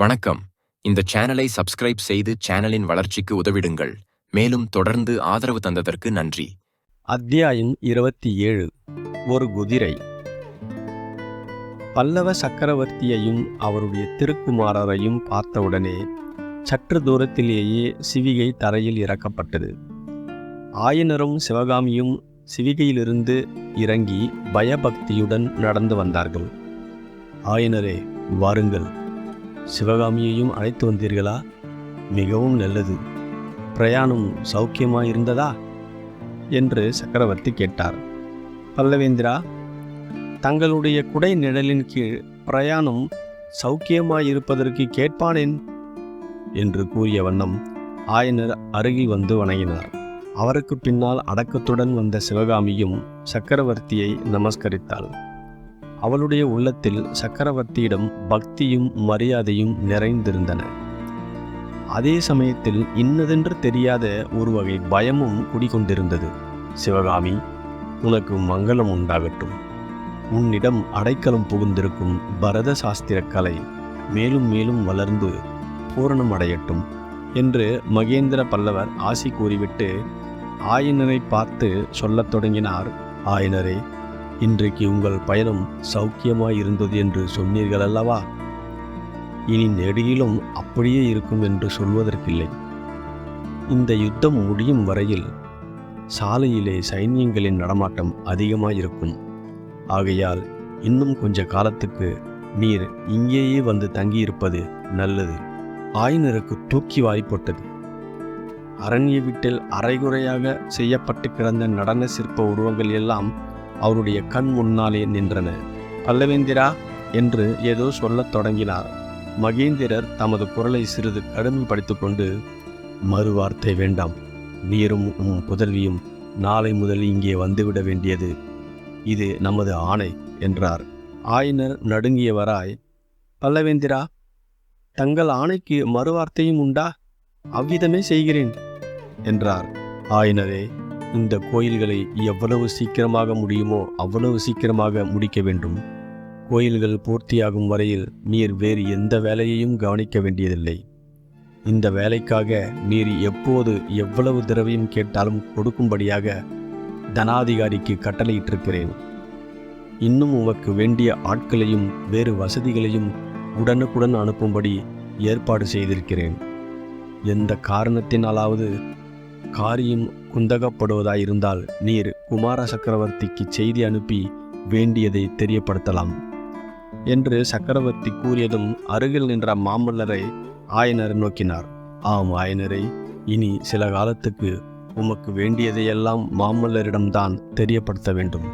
வணக்கம். இந்த சேனலை சப்ஸ்கிரைப் செய்து சேனலின் வளர்ச்சிக்கு உதவிடுங்கள். மேலும் தொடர்ந்து ஆதரவு தந்ததற்கு நன்றி. அத்தியாயம் இருபத்தி ஏழு. ஒரு குதிரை. பல்லவ சக்கரவர்த்தியையும் அவருடைய திருக்குமாரரையும் பார்த்தவுடனே சற்று தூரத்திலேயே சிவிகை தரையில் இறக்கப்பட்டது. ஆயனரும் சிவகாமியும் சிவிகையிலிருந்து இறங்கி பயபக்தியுடன் நடந்து வந்தார்கள். ஆயனரே வாருங்கள். சிவகாமியையும் அழைத்து வந்தீர்களா? மிகவும் நல்லது. பிரயாணம் சௌக்கியமாக இருந்ததா என்று சக்கரவர்த்தி கேட்டார். பல்லவேந்திரா தங்களுடைய குடை நிழலின் கீழ் பிரயாணம் சௌக்கியமாயிருப்பதற்கு கேட்பானேன்? என்று கூறிய வண்ணம் ஆயனர் அருகில் வந்து வணங்கினார். அவருக்கு பின்னால் அடக்கத்துடன் வந்த சிவகாமியும் சக்கரவர்த்தியை நமஸ்கரித்தாள். அவளுடைய உள்ளத்தில் சக்கரவர்த்தியிடம் பக்தியும் மரியாதையும் நிறைந்திருந்தன. அதே சமயத்தில் இன்னதென்று தெரியாத ஒரு வகை பயமும் குடிகொண்டிருந்தது. சிவகாமி உனக்கு மங்களம் உண்டாகட்டும். உன்னிடம் அடைக்கலம் புகுந்திருக்கும் பரத சாஸ்திர கலை மேலும் மேலும் வளர்ந்து பூரணம் அடையட்டும் என்று மகேந்திர பல்லவர் ஆசி கூறிவிட்டு ஆயனரை பார்த்து சொல்லத் தொடங்கினார். ஆயனரே இன்றைக்கு உங்கள் பயணம் சௌக்கியமாயிருந்தது என்று சொன்னீர்கள் அல்லவா இனி நெடியிலும் அப்படியே இருக்கும் என்று சொல்வதற்கில்லை. இந்த யுத்தம் முடியும் வரையில் சாலையிலே சைன்யங்களின் நடமாட்டம் அதிகமாயிருக்கும். ஆகையால் இன்னும் கொஞ்ச காலத்துக்கு நீர் இங்கேயே வந்து தங்கியிருப்பது நல்லது. ஆயினருக்கு தூக்கி வாய்ப்பட்டது அரண்ய வீட்டில் அரைகுறையாக செய்யப்பட்டு கிடந்த நடன சிற்ப உருவங்கள் எல்லாம் அவருடைய கண் முன்னாலே நின்றன. பல்லவேந்திரா என்று ஏதோ சொல்லத் தொடங்கினார். மகேந்திரர் தமது குரலை சிறிது கடுமைப்படுத்திக் கொண்டு மறுவார்த்தை வேண்டாம். நீரும் உம் புதல்வியும் நாளை முதல் இங்கே வந்துவிட வேண்டியது. இது நமது ஆணை என்றார். ஆயனர் நடுங்கியவராய் பல்லவேந்திரா தங்கள் ஆணைக்கு மறுவார்த்தையும் உண்டா? அவ்விதமே செய்கிறேன் என்றார். ஆயனரே இந்த கோயில்களை எவ்வளவு சீக்கிரமாக முடியுமோ அவ்வளவு சீக்கிரமாக முடிக்க வேண்டும். கோயில்கள் பூர்த்தியாகும் வரையில் நீர் வேறு எந்த வேலையையும் கவனிக்க வேண்டியதில்லை. இந்த வேலைக்காக நீர் எப்போது எவ்வளவு திரவியம் கேட்டாலும் கொடுக்கும்படியாக தனாதிகாரிக்கு கட்டளையிட்டிருக்கிறேன். இன்னும் உமக்கு வேண்டிய ஆட்களையும் வேறு வசதிகளையும் உடனுக்குடன் அனுப்பும்படி ஏற்பாடு செய்திருக்கிறேன். எந்த காரணத்தினாலாவது காரியம் குந்தகப்படுவதாயிருந்தால் நீர் குமார சக்கரவர்த்திக்கு செய்தி அனுப்பி வேண்டியதை தெரியப்படுத்தலாம். என்று சக்கரவர்த்தி கூறியதும் அருகில் நின்ற மாமல்லரை ஆயனர் நோக்கினார். ஆம் ஆயனரை இனி சில காலத்துக்கு உமக்கு வேண்டியதையெல்லாம் மாமல்லரிடம்தான் தெரியப்படுத்த வேண்டும்.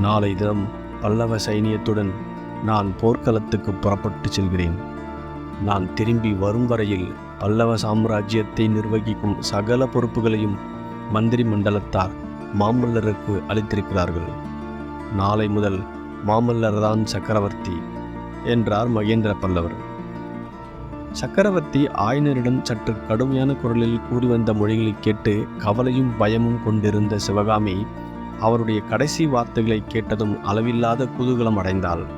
நாளை தினம் பல்லவ சைனியத்துடன் நான் போர்க்களத்துக்கு புறப்பட்டு செல்கிறேன். நான் திரும்பி வரும் வரையில் பல்லவ சாம்ராஜ்யத்தை நிர்வகிக்கும் சகல பொறுப்புகளையும் மந்திரி மண்டலத்தார் மாமல்லருக்கு அளித்திருக்கிறார்கள். நாளை முதல் மாமல்லர்தான் சக்கரவர்த்தி என்றார் மகேந்திர பல்லவர். சக்கரவர்த்தி ஆயனரிடம் சற்று கடுமையான குரலில் கூறி வந்த மொழிகளை கேட்டு கவலையும் பயமும் கொண்டிருந்த சிவகாமி அவருடைய கடைசி வார்த்தைகளை கேட்டதும் அளவில்லாத குதூகலம் அடைந்தாள்.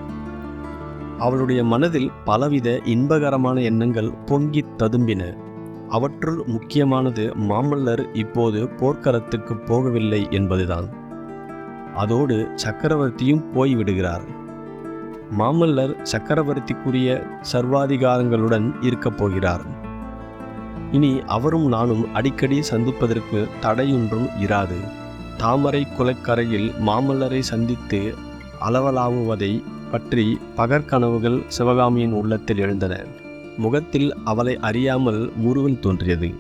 அவளுடைய மனதில் பலவித இன்பகரமான எண்ணங்கள் பொங்கித் ததும்பின. அவற்றுள் முக்கியமானது மாமல்லர் இப்போது போர்க்களத்துக்கு போகவில்லை என்பதுதான். அதோடு சக்கரவர்த்தியும் போய்விடுகிறார் மாமல்லர் சக்கரவர்த்திக்குரிய சர்வாதிகாரங்களுடன் இருக்கப் போகிறார். இனி அவரும் நானும் அடிக்கடி சந்திப்பதற்கு தடையொன்றும் இராது. தாமரை குலக்கரையில் மாமல்லரை சந்தித்து அளவலாவுவதை பற்றி பகற்கனவுகள் சிவகாமியின் உள்ளத்தில் எழுந்தன. முகத்தில் அவளை அறியாமல் முருவல் தோன்றியது.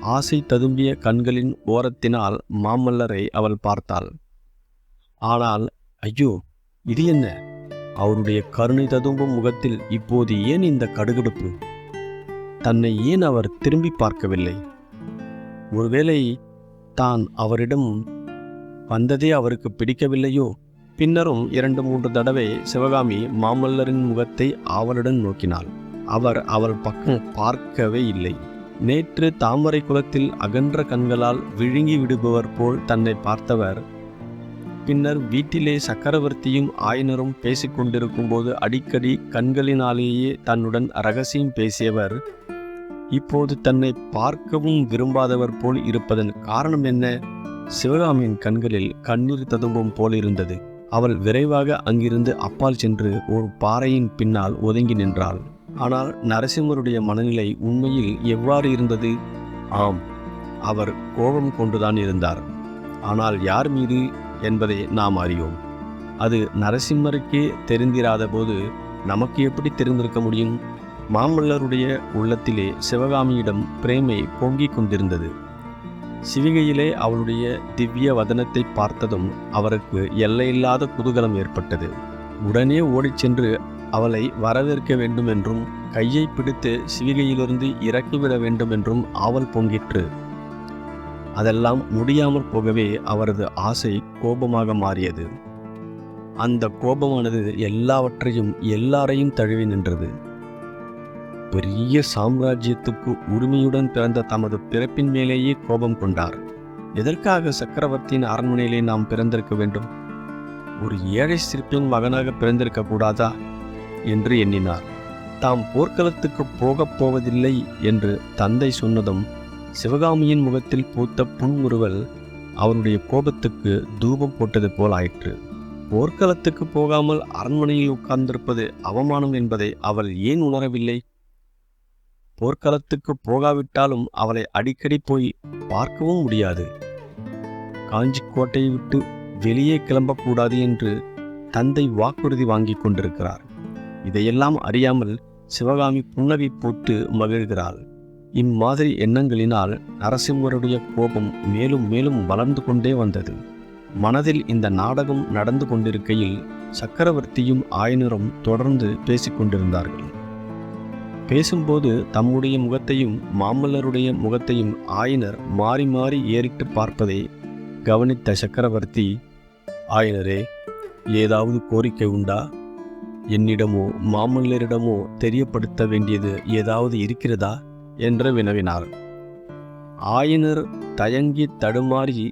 ஆசை ததும்பிய கண்களின் ஓரத்தினால் மாமல்லரை அவள் பார்த்தாள். ஆனால் ஐயோ இது என்ன? அவருடைய கருணை ததும்பும் முகத்தில் இப்போது ஏன் இந்த கடுகடுப்பு? தன்னை ஏன் அவர் திரும்பி பார்க்கவில்லை? ஒருவேளை தான் அவரிடம் வந்ததே அவருக்கு பிடிக்கவில்லையோ? பின்னரும் இரண்டு மூன்று தடவை சிவகாமி மாமல்லரின் முகத்தை ஆவலுடன் நோக்கினாள். அவர் அவள் பக்கம் பார்க்கவே இல்லை. நேற்று தாமரை குலத்தில் அகன்ற கண்களால் விழுங்கி விடுபவர் போல் தன்னை பார்த்தவர் பின்னர் வீட்டிலே சக்கரவர்த்தியும் ஆயனரும் பேசிக்கொண்டிருக்கும் போது அடிக்கடி கண்களினாலேயே தன்னுடன் ரகசியம் பேசியவர் இப்போது தன்னை பார்க்கவும் விரும்பாதவர் போல் இருப்பதன் காரணம் என்ன? சிவகாமியின் கண்களில் கண்ணீர் ததும்பும் போல் இருந்தது. அவள் விரைவாக அங்கிருந்து அப்பால் சென்று ஒரு பாறையின் பின்னால் ஒதுங்கி நின்றாள். ஆனால் நரசிம்மருடைய மனநிலை உண்மையில் எவ்வாறு இருந்தது? ஆம். அவர் கோபம் கொண்டுதான் இருந்தார். ஆனால் யார் மீது என்பதை நாம் அறியோம் அது நரசிம்மருக்கே தெரிந்திராத போது நமக்கு எப்படி தெரிந்திருக்க முடியும்? மாமல்லருடைய உள்ளத்திலே சிவகாமியிடம் பிரேமை பொங்கிக் கொண்டிருந்தது. சிவிகையிலே அவளுடைய திவ்ய வதனத்தை பார்த்ததும் அவருக்கு எல்லையில்லாத குதூகலம் ஏற்பட்டது. உடனே ஓடிச் சென்று அவளை வரவேற்க வேண்டும் என்றும் கையை பிடித்து சிவிகையிலிருந்து இறக்கிவிட வேண்டும் என்றும் ஆவல் பொங்கிற்று. அதெல்லாம் முடியாமல் போகவே அவரது ஆசை கோபமாக மாறியது. அந்த கோபமானது எல்லாவற்றையும் எல்லாரையும் தழுவி நின்றது. பெரிய சாம்ராஜ்யத்துக்கு உரிமையுடன் பிறந்த தமது பிறப்பின் மேலேயே கோபம் கொண்டார். எதற்காக சக்கரவர்த்தியின் அரண்மனையிலே நாம் பிறந்திருக்க வேண்டும்? ஒரு ஏழை சிற்பியின் மகனாக பிறந்திருக்க கூடாதா? என்று எண்ணினார். தாம் போர்க்களத்துக்கு போகப் போவதில்லை என்று தந்தை சொன்னதும் சிவகாமியின் முகத்தில் பூத்த புன்முறுவல் அவருடைய கோபத்துக்கு தூபம் போட்டது போல் ஆயிற்று. போர்க்களத்துக்கு போகாமல் அரண்மனையில் உட்கார்ந்திருப்பது அவமானம் என்பதை அவள் ஏன் உணரவில்லை? போர்க்களத்துக்கு போகாவிட்டாலும் அவளை அடிக்கடி போய் பார்க்கவும் முடியாது. காஞ்சி கோட்டையை விட்டு வெளியே கிளம்பக்கூடாது என்று தந்தை வாக்குறுதி வாங்கிக் கொண்டிருக்கிறார். இதையெல்லாம் அறியாமல் சிவகாமி புன்னகை போட்டு மகிழ்கிறாள். இம்மாதிரி எண்ணங்களினால் நரசிம்மருடைய கோபம் மேலும் மேலும் வளர்ந்து கொண்டே வந்தது. மனதில் இந்த நாடகம் நடந்து கொண்டிருக்கையில் சக்கரவர்த்தியும் ஆயனரும் தொடர்ந்து பேசிக்கொண்டிருந்தார்கள் பேசும்போது தம்முடைய முகத்தையும் மாமல்லருடைய முகத்தையும் ஆயனர் மாறி மாறி ஏறிட்டு பார்ப்பதை கவனித்த சக்கரவர்த்தி ஆயனரே ஏதாவது கோரிக்கை உண்டா? என்னிடமோ மாமல்லரிடமோ தெரியப்படுத்த வேண்டியது ஏதாவது இருக்கிறதா? என்று வினவினார். ஆயனர் தயங்கி தடுமாறி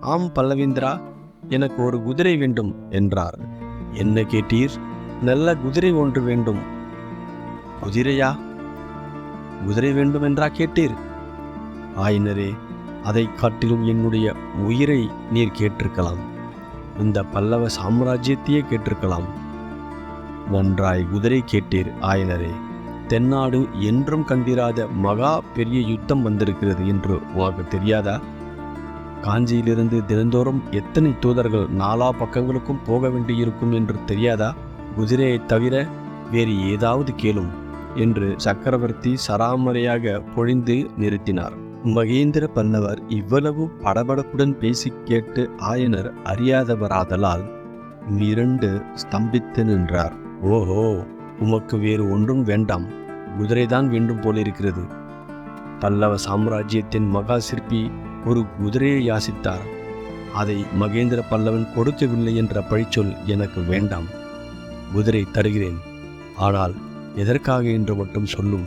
ஆம் பல்லவேந்திரா எனக்கு ஒரு குதிரை வேண்டும் என்றார். என்ன கேட்டீர்? நல்ல குதிரை ஒன்று வேண்டும் குதிரையா? குதிரை வேண்டுமென்றா கேட்டீர். ஆயினரே அதை காட்டிலும் என்னுடைய உயிரை நீர் கேட்டிருக்கலாம். இந்த பல்லவ சாம்ராஜ்யத்தையே கேட்டிருக்கலாம். நன்றாய் குதிரை கேட்டீர் ஆயனரே. தென்னாடு என்றும் கண்டிராத மகா பெரிய யுத்தம் வந்திருக்கிறது என்று உனக்கு தெரியாதா? காஞ்சியிலிருந்து தினந்தோறும் எத்தனை தூதர்கள் நாலா பக்கங்களுக்கும் போக வேண்டியிருக்கும் என்று தெரியாதா? குதிரையைத் தவிர வேறு ஏதாவது கேளும். என்று சக்கரவர்த்தி சராமரையாக பொழிந்து நிறுத்தினார். மகேந்திர பல்லவர் இவ்வளவு படபடப்புடன் பேசிக் கேட்டு ஆயனர் அறியாதவராதலால் மிரண்டு ஸ்தம்பித்து நின்றார். ஓஹோ உமக்கு வேறு ஒன்றும் வேண்டாம். குதிரைதான் வேண்டும் போலிருக்கிறது. பல்லவ சாம்ராஜ்யத்தின் மகா சிற்பி ஒரு குதிரையை யாசித்தார். அதை மகேந்திர பல்லவன் கொடுக்கவில்லை என்ற பழிச்சொல் எனக்கு வேண்டாம். குதிரை தருகிறேன். ஆனால் எதற்காக என்று மட்டும் சொல்லும்.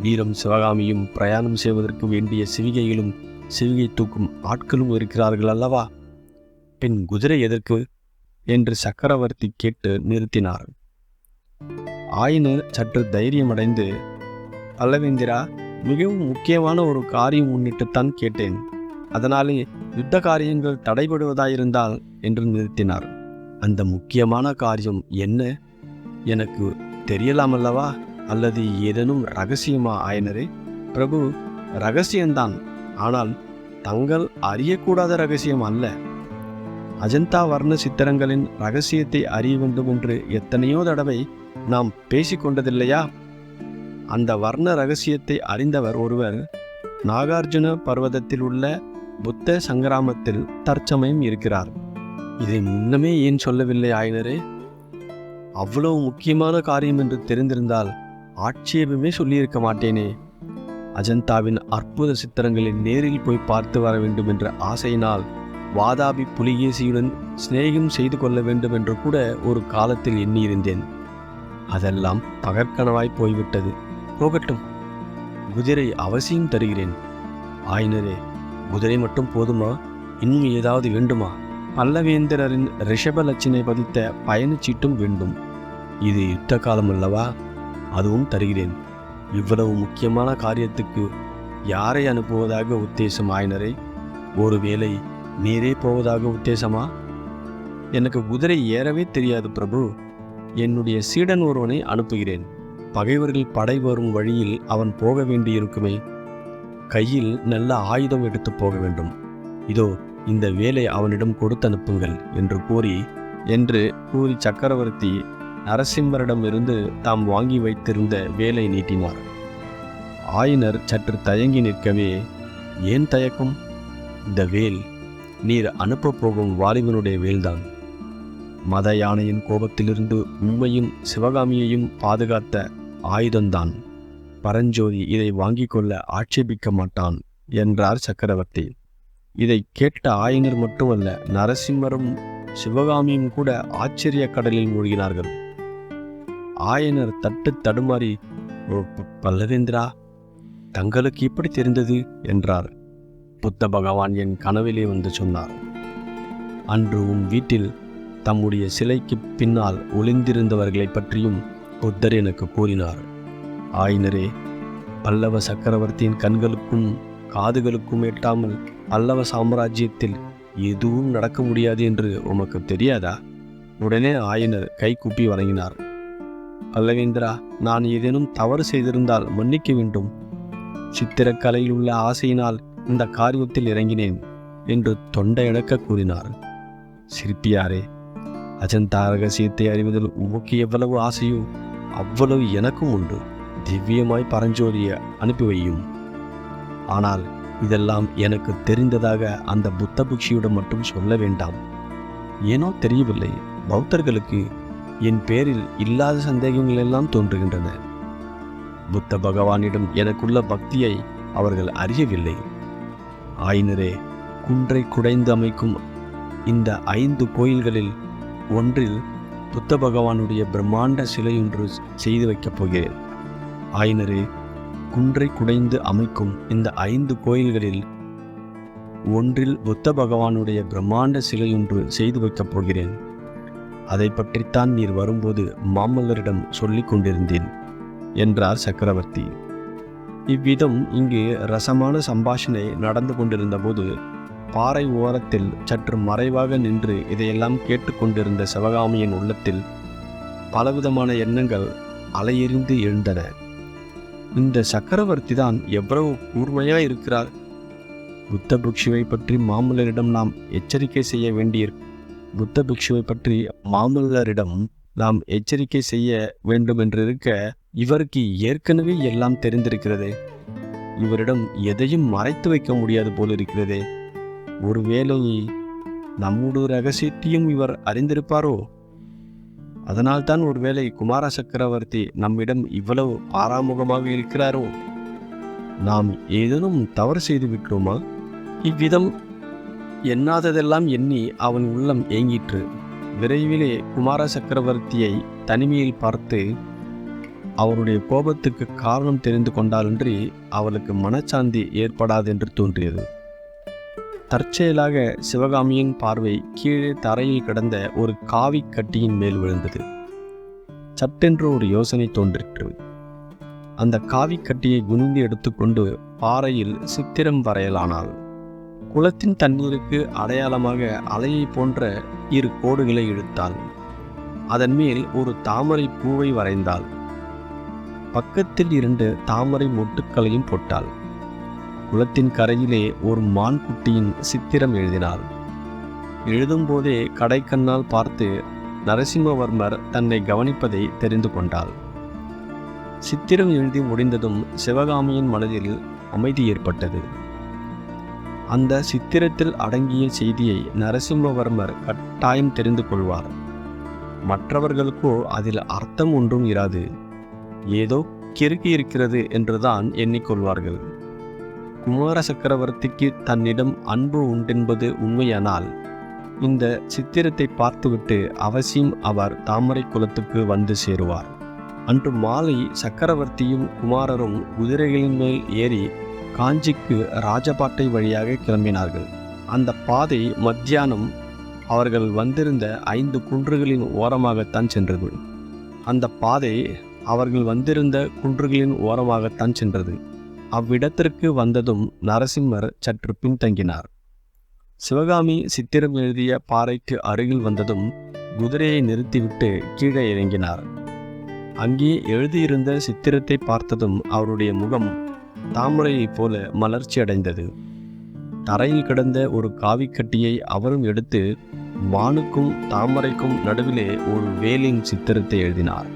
வீரம் சிவகாமியும் பிரயாணம் செய்வதற்கு வேண்டிய சிவிகைகளும் சிவிகை தூக்கும் ஆட்களும் இருக்கிறார்கள் அல்லவா? பின் குதிரை எதற்கு? என்று சக்கரவர்த்தி கேட்டு நிறுத்தினார். ஆயினர் சற்று தைரியமடைந்து பல்லவேந்திரா மிகவும் முக்கியமான ஒரு காரியம் முன்னிட்டுத்தான் கேட்டேன். அதனாலே யுத்த காரியங்கள் தடைபடுவதாயிருந்தால் என்று நிறுத்தினார். அந்த முக்கியமான காரியம் என்ன? எனக்கு தெரியலாமல்லவா? அல்லது ஏதேனும் ரகசியமா ஆயினரே? பிரபு ரகசியம்தான். ஆனால் தங்கள் அறியக்கூடாத ரகசியம் அல்ல. அஜந்தா வர்ண சித்திரங்களின் ரகசியத்தை அறிய வேண்டும் என்று எத்தனையோ தடவை நாம் பேசிக்கொண்டதில்லையா? அந்த வர்ண ரகசியத்தை அறிந்தவர் ஒருவர் நாகார்ஜுன பர்வதத்தில் உள்ள புத்த சங்கிராமத்தில் தற்சமயம் இருக்கிறார். இதை முன்னமே ஏன் சொல்லவில்லை ஆயினரே? அவ்வளவு முக்கியமான காரியம் என்று தெரிந்திருந்தால் ஆட்சேபமே சொல்லியிருக்க மாட்டேனே. அஜந்தாவின் அற்புத சித்திரங்களை நேரில் போய் பார்த்து வர வேண்டும் என்ற ஆசையினால் வாதாபி புலிகேசியுடன் சிநேகம் செய்து கொள்ள வேண்டும் என்று கூட ஒரு காலத்தில் எண்ணியிருந்தேன். அதெல்லாம் பகற்கனவாய் போய்விட்டது. போகட்டும். குதிரை அவசியம் தருகிறேன். ஆயினரே குதிரை மட்டும் போதுமா? இன்னும் ஏதாவது வேண்டுமா? பல்லவேந்திரரின் ரிஷபலட்சினை பதித்த பயணச்சீட்டும் வேண்டும். இது யுத்த காலம் அல்லவா? அதுவும் தருகிறேன். இவ்வளவு முக்கியமான காரியத்துக்கு யாரை அனுப்புவதாக உத்தேசம் ஆயினரே ஒருவேளை நீரே போவதாக உத்தேசமா? எனக்கு குதிரை ஏறவே தெரியாது பிரபு. என்னுடைய சீடன் ஒருவனை அனுப்புகிறேன். பகைவர்கள் படை வரும் வழியில் அவன் போக வேண்டியிருக்குமே. கையில் நல்ல ஆயுதம் எடுத்து போக வேண்டும். இதோ இந்த வேலை அவனிடம் கொடுத்து அனுப்புங்கள் என்று கூறி என்று கூறி சக்கரவர்த்தி நரசிம்மரிடமிருந்து தாம் வாங்கி வைத்திருந்த வேலை நீட்டினார். ஆயனர் சற்று தயங்கி நிற்கவே ஏன் தயக்கம்? இந்த வேல் நீர் அனுப்பப் போகும் வாலிபனுடைய வேல்தான். மத யானையின் கோபத்திலிருந்து உண்மையும் சிவகாமியையும் பாதுகாத்த ஆயுதம்தான். பரஞ்சோதி இதை வாங்கிக் கொள்ள ஆட்சேபிக்க மாட்டான் என்றார் சக்கரவர்த்தி. இதை கேட்ட ஆயனர் மட்டுமல்ல நரசிம்மரும் சிவகாமியும் கூட ஆச்சரிய கடலில் மூழ்கினார்கள். ஆயனர் தட்டு தடுமாறி பல்லவேந்திரா தங்களுக்கு எப்படி தெரிந்தது? என்றார். புத்த பகவான் என் கனவிலே வந்து சொன்னார் அன்று உன் வீட்டில் தம்முடைய சிலைக்கு பின்னால் ஒளிந்திருந்தவர்களைப் பற்றியும் புத்தர் எனக்கு கூறினார். ஆயினரே பல்லவ சக்கரவர்த்தியின் கண்களுக்கும் காதுகளுக்கும் எட்டாமல் பல்லவ சாம்ராஜ்யத்தில் எதுவும் நடக்க முடியாது என்று உமக்கு தெரியாதா? உடனே ஆயனர் கை கூப்பி வணங்கினார். பல்லவேந்திரா நான் ஏதேனும் தவறு செய்திருந்தால் மன்னிக்க வேண்டும். சித்திரக்கலையில் உள்ள ஆசையினால் இந்த காரியத்தில் இறங்கினேன் என்று தொண்டையடக்க கூறினார். சிற்பியாரே அஜந்தா ரகசியத்தை அறிவதில் உமக்கு எவ்வளவு ஆசையோ அவ்வளவு எனக்கும் உண்டு. திவ்யமாய் பரஞ்சோதிய அனுப்பி வையும். ஆனால் இதெல்லாம் எனக்கு தெரிந்ததாக அந்த புத்த புக்ஷியிடம் மட்டும் சொல்ல வேண்டாம். ஏனோ தெரியவில்லை பௌத்தர்களுக்கு என் பேரில் இல்லாத சந்தேகங்கள் எல்லாம் தோன்றுகின்றன. புத்த பகவானிடம் எனக்குள்ள பக்தியை அவர்கள் அறியவில்லை. ஆயினரே குன்றை குடைந்து அமைக்கும் இந்த ஐந்து கோயில்களில் ஒன்றில் புத்த பகவானுடைய பிரம்மாண்ட சிலையொன்று செய்து வைக்கப் போகிறேன். ஆயினரே குன்றை குடைந்து அமைக்கும் இந்த ஐந்து கோயில்களில் ஒன்றில் புத்த பகவானுடைய பிரம்மாண்ட சிலையொன்று செய்து வைக்கப் போகிறேன். அதை பற்றித்தான் நீர் வரும்போது மாமல்லரிடம் சொல்லிக் கொண்டிருந்தேன் என்றார் சக்கரவர்த்தி. இவ்விதம் இங்கு ரசமான சம்பாஷணை நடந்து கொண்டிருந்தபோது பாறை ஓரத்தில் சற்று மறைவாக நின்று இதையெல்லாம் கேட்டுக்கொண்டிருந்த சிவகாமியின் உள்ளத்தில் பலவிதமான எண்ணங்கள் அலையெறிந்து எழுந்தன. இந்த சக்கரவர்த்தி தான் எவ்வளவு கூர்மையாக இருக்கிறார். புத்த புக்ஷுவை பற்றி மாமல்லரிடம் நாம் எச்சரிக்கை செய்ய வேண்டியிருக்கும். புத்த பிக்ஷுவை பற்றி மாமல்லரிடம் நாம் எச்சரிக்கை செய்ய வேண்டும் என்று இருக்க இவருக்கு ஏற்கனவே எல்லாம் தெரிந்திருக்கிறது. இவரிடம் எதையும் மறைத்து வைக்க முடியாது போல இருக்கிறதே ஒருவேளை நம்முடைய ரகசியத்தையும் இவர் அறிந்திருப்பாரோ? அதனால்தான் ஒருவேளை குமார சக்கரவர்த்தி நம்மிடம் இவ்வளவு பாராமுகமாக இருக்கிறாரோ? நாம் ஏதேனும் தவறு செய்து விட்டோமா இவ்விதம் எண்ணாததெல்லாம் எண்ணி அவன் உள்ளம் ஏங்கிற்று. விரைவிலே குமார சக்கரவர்த்தியை தனிமையில் பார்த்து அவருடைய கோபத்துக்கு காரணம் தெரிந்து கொண்டாலன்றி அவளுக்கு மனச்சாந்தி ஏற்படாதென்று தோன்றியது. தற்செயலாக சிவகாமியின் பார்வை கீழே தரையில் கிடந்த ஒரு காவி கட்டியின் மேல் விழுந்தது. சட்டென்று ஒரு யோசனை தோன்றிற்று. அந்த காவி கட்டியை குனிந்து எடுத்துக்கொண்டு பாறையில் சித்திரம் வரையலானாள். குளத்தின் தண்ணீருக்கு அடையாளமாக அலையை போன்ற இரு கோடுகளை இழுத்தாள். அதன் மேல் ஒரு தாமரை பூவை வரைந்தாள். பக்கத்தில் இரண்டு தாமரை மொட்டுக்களையும் போட்டாள். குளத்தின் கரையிலே ஒரு மான் குட்டியின் சித்திரம் எழுதினாள். எழுதும்போதே கடைக்கண்ணால் பார்த்து நரசிம்மவர்மர் தன்னை கவனிப்பதை தெரிந்து கொண்டாள். சித்திரம் எழுதி முடிந்ததும் சிவகாமியின் மனதில் அமைதி ஏற்பட்டது. அந்த சித்திரத்தில் அடங்கிய செய்தியை நரசிம்மவர்மர் கட்டாயம் தெரிந்து கொள்வார். மற்றவர்களுக்கோ அதில் அர்த்தம் ஒன்றும் இராது. ஏதோ கிறுக்கி இருக்கிறது என்றுதான் எண்ணிக்கொள்வார்கள். குமார சக்கரவர்த்திக்கு தன்னிடம் அன்பு உண்டென்பது உண்மையானால் இந்த சித்திரத்தை பார்த்துவிட்டு அவசியம் அவர் தாமரை குலத்துக்கு வந்து சேருவார். அன்று மாலை சக்கரவர்த்தியும் குமாரரும் குதிரைகளின் மேல் ஏறி காஞ்சிக்கு ராஜபாட்டை வழியாக கிளம்பினார்கள். அந்த பாதை மத்தியானம் அவர்கள் வந்திருந்த ஐந்து குன்றுகளின் ஓரமாகத்தான் சென்றது. அந்த பாதை அவர்கள் வந்திருந்த குன்றுகளின் ஓரமாகத்தான் சென்றது. அவ்விடத்திற்கு வந்ததும் நரசிம்மர் சற்று பின்தங்கினார். சிவகாமி சித்திரம் எழுதிய பாறைக்கு அருகில் வந்ததும் குதிரையை நிறுத்திவிட்டு கீழே இறங்கினார். அங்கே எழுதியிருந்த சித்திரத்தை பார்த்ததும் அவருடைய முகம் தாமரையைப் போல மலர்ச்சி அடைந்தது. தரையில் கிடந்த ஒரு காவிக்கட்டியை அவரும் எடுத்து வானுக்கும் தாமரைக்கும் நடுவிலே ஒரு வேலின் சித்திரத்தை எழுதினார்.